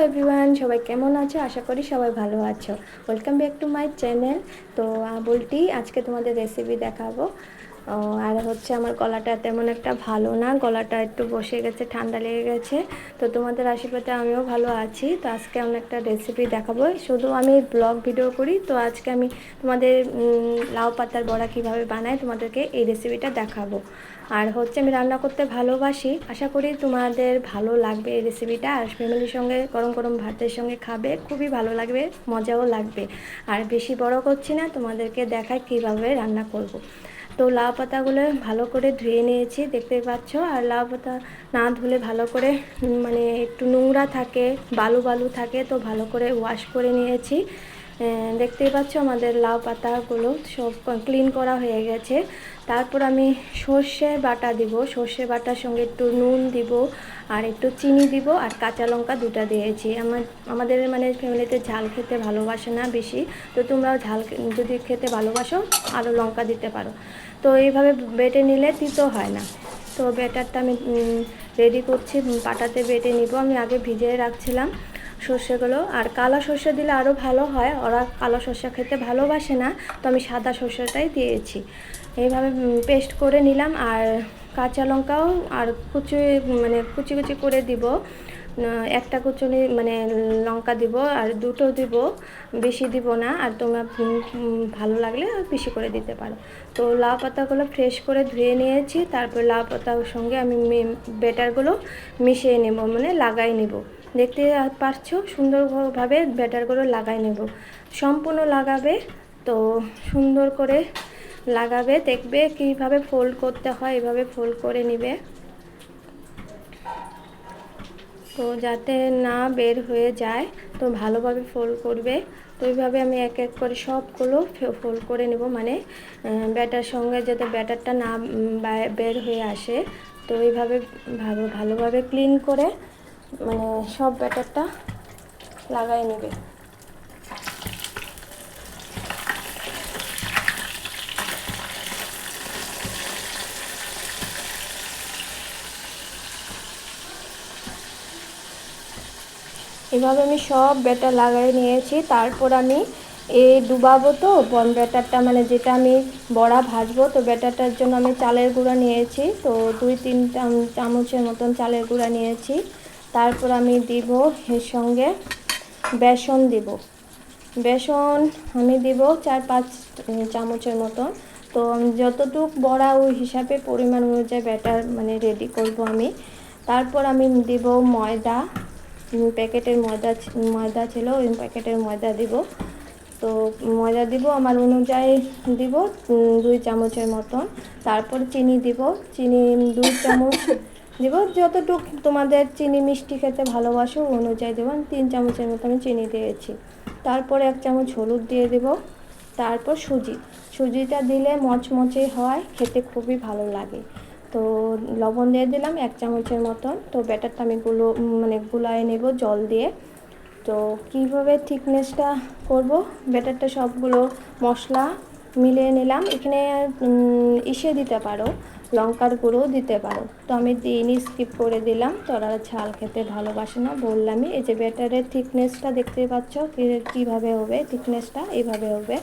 সবাই কেমন আছো? আশা করি সবাই ভালো আছো। Welcome back to my channel তো বলটি, আজকে তোমাদের রেসিপি দেখাবো। আর হচ্ছে আমার গলাটা তেমন একটা ভালো না। গলাটা একটু বসে গেছে, ঠান্ডা লেগে গেছে। তো, তোমাদের আশীর্বাদে আমিও ভালো আছি। তো, আজকে আমি একটা রেসিপি দেখাবো। শুধু আমি ব্লগ ভিডিও করি। তো, আজকে আমি তোমাদের লাউ পাতার বড়া কীভাবে বানাই তোমাদেরকে এই রেসিপিটা দেখাবো। আর হচ্ছে আমি রান্না করতে ভালোবাসি। আশা করি তোমাদের ভালো লাগবে এই রেসিপিটা আর ফ্যামিলির সঙ্গে, গরম গরম ভাতের সঙ্গে খাবে, খুবই ভালো লাগবে, মজাও লাগবে। আর বেশি বড় করছি না, তোমাদেরকে দেখাই কীভাবে রান্না করব। তো লাউ পাতাগুলো ভালো করে ধুয়ে নিয়েছি, দেখতে পাচ্ছ? আর লাউ পাতা না ধুলে ভালো করে মানে একটু নোংরা থাকে, বালু বালু থাকে, তো ভালো করে ওয়াশ করে নিয়েছি। দেখতেই পাচ্ছ আমাদের লাউ পাতাগুলো সব ক্লিন করা হয়ে গেছে। তারপর আমি সর্ষে বাটা দিব। সর্ষে বাটার সঙ্গে একটু নুন দিব আর একটু চিনি দিব আর কাঁচা লঙ্কা দুটা দিয়েছি। আমার, আমাদের মানে ফ্যামিলিতে ঝাল খেতে ভালোবাসে না বেশি। তো তোমরাও ঝাল যদি খেতে ভালোবাসো আরও লঙ্কা দিতে পারো। তো এইভাবে বেটে নিলে তিতো হয় না। তো ব্যাটারটা আমি রেডি করছি। পাটাতে বেটে নিব। আমি আগে ভিজিয়ে রাখছিলাম। সর্ষেগুলো। আর কালো সর্ষে দিলে আরও ভালো হয়। ওরা কালো সর্ষে খেতে ভালোবাসে না, তো আমি সাদা সর্ষেটাই দিয়েছি। এইভাবে পেস্ট করে নিলাম। আর কাঁচা লঙ্কাও আর কুচি মানে কুচি কুচি করে দিব। একটা কুচুনি মানে লঙ্কা দিব আর দুটো দিব। বেশি দিব না। আর তোমরা ভালো লাগলে বেশি করে দিতে পারো। তো লাউ পাতাগুলো ফ্রেশ করে ধুয়ে নিয়েছি। তারপর লাউ পাতার সঙ্গে আমি বেটারগুলো মিশিয়ে নেব মানে লাগাই নেব। দেখতে পারছ, সুন্দরভাবে ব্যাটারগুলো লাগাই নেব। সম্পূর্ণ লাগাবে, তো সুন্দর করে লাগাবে, দেখবে কীভাবে ফোল্ড করতে হয়, এভাবে ফোল্ড করে নিবে। তো যাতে না বের হয়ে যায়, তো ভালোভাবে ফোল্ড করবে। তো এইভাবে আমি এক এক করে সবগুলো ফোল্ড করে নেব মানে ব্যাটার সঙ্গে যাতে ব্যাটারটা না বের হয়ে আসে, তো এইভাবে ভালো ভালোভাবে ক্লিন করে মানে সব ব্যাটারটা লাগাই নেবে। এভাবে আমি সব ব্যাটার লাগাই নিয়েছি। তারপর আমি এই ডুবাবো তো, বন ব্যাটারটা মানে যেটা আমি বড়া ভাজবো, তো ব্যাটারটার জন্য আমি চালের গুঁড়া নিয়েছি। তো দুই তিন চামচের মতন চালের গুঁড়া নিয়েছি। তারপর আমি দিব এর সঙ্গে বেসন দিব। বেসন আমি দিব চার পাঁচ চামচের মতন তো যতটুক বড়া ওই হিসাবে পরিমাণ অনুযায়ী ব্যাটার মানে রেডি করব আমি। তারপর আমি দিব ময়দা। প্যাকেটের ময়দা ময়দা ছিল, ওই প্যাকেটের ময়দা দিব। তো ময়দা দিব, আমার অনুযায়ী দিব দুই চামচের মতন। তারপর চিনি দিব। চিনি, দুই চামচ দিব। যতটুকু তোমাদের চিনি মিষ্টি খেতে ভালোবাসো অনুযায়ী দেবো। তিন চামচের মতো আমি চিনি দিয়েছি। তারপর এক চামচ হলুদ দিয়ে দেব। তারপর সুজি। সুজিটা দিলে মচমচে হয়, খেতে খুবই ভালো লাগে। তো লবণ দিয়ে দিলাম এক চামচের মতন। তো ব্যাটারটা আমি গুলো মানে গুলায় নেব জল দিয়ে। তো কীভাবে থিকনেসটা করব? ব্যাটারটা সবগুলো মশলা মিলিয়ে নিলাম। এখানে ইসে দিতে পারো। লঙ্কার গুঁড়ো দিতে পারো। তো আমি দিইনি স্কিপ করে দিলাম। তো ওরা ঝাল খেতে ভালোবাসে না, বললামই। এই যে ব্যাটারের থিকনেসটা দেখতে পাচ্ছ কীভাবে হবে থিকনেসটা এইভাবে হবে।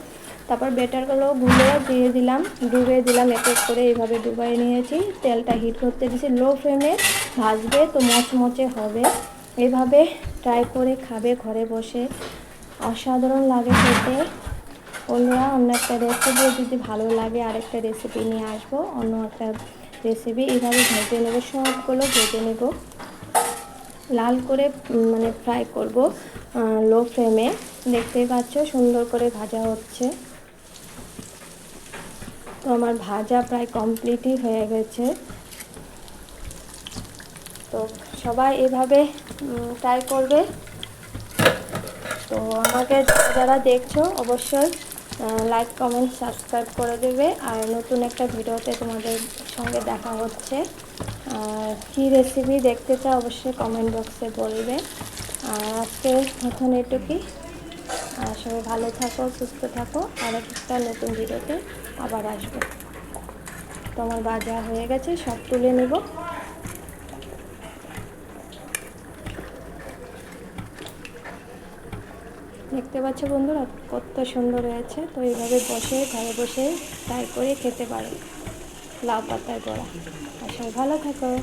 তারপর ব্যাটারগুলো গুলে দিয়ে দিলাম ডুবে দিলাম, এক এক করে এইভাবে ডুবাই নিয়েছি। তেলটা হিট করতে দিয়েছি লো ফ্লেমে ভাজবে তো মচমচে হবে। এভাবে ট্রাই করে খাবে ঘরে বসে। অসাধারণ লাগে খেতে। বন্ধুরা, অন্য একটা রেসিপি যদি ভালো লাগে, আরেকটা রেসিপি নিয়ে আসব। অন্য একটা রেসিপি এইভাবে ভেজে নেব, সবগুলো ভেজে নেব। লাল করে মানে ফ্রাই করব লো ফ্লেমে দেখতেই পাচ্ছ, সুন্দর করে ভাজা হচ্ছে। তো আমার ভাজা প্রায় কমপ্লিটই হয়ে গেছে। তো সবাই এভাবে ট্রাই করবে। তো আমাকে যারা দেখছ, অবশ্যই লাইক কমেন্ট সাবস্ক্রাইব করে দেবে। আর নতুন একটা ভিডিওতে তোমাদের সঙ্গে দেখা হচ্ছে। কী রেসিপি দেখতে চাও অবশ্যই কমেন্ট বক্সে বলবে। আর আজকে এখন এটুকুই। আর সবাই ভালো থাকো, সুস্থ থাকো। আর একটা নতুন ভিডিওতে আবার আসব। তো আমার বাজার হয়ে গেছে, সব তুলে নেব। দেখতে পাচ্ছ বন্ধুরা, কত সুন্দর হয়েছে। তো এইভাবে বসে, ঘরে বসে ট্রাই করে খেতে পারো। লাউ পাতার বড়া। আর সবাই ভালো থাকো।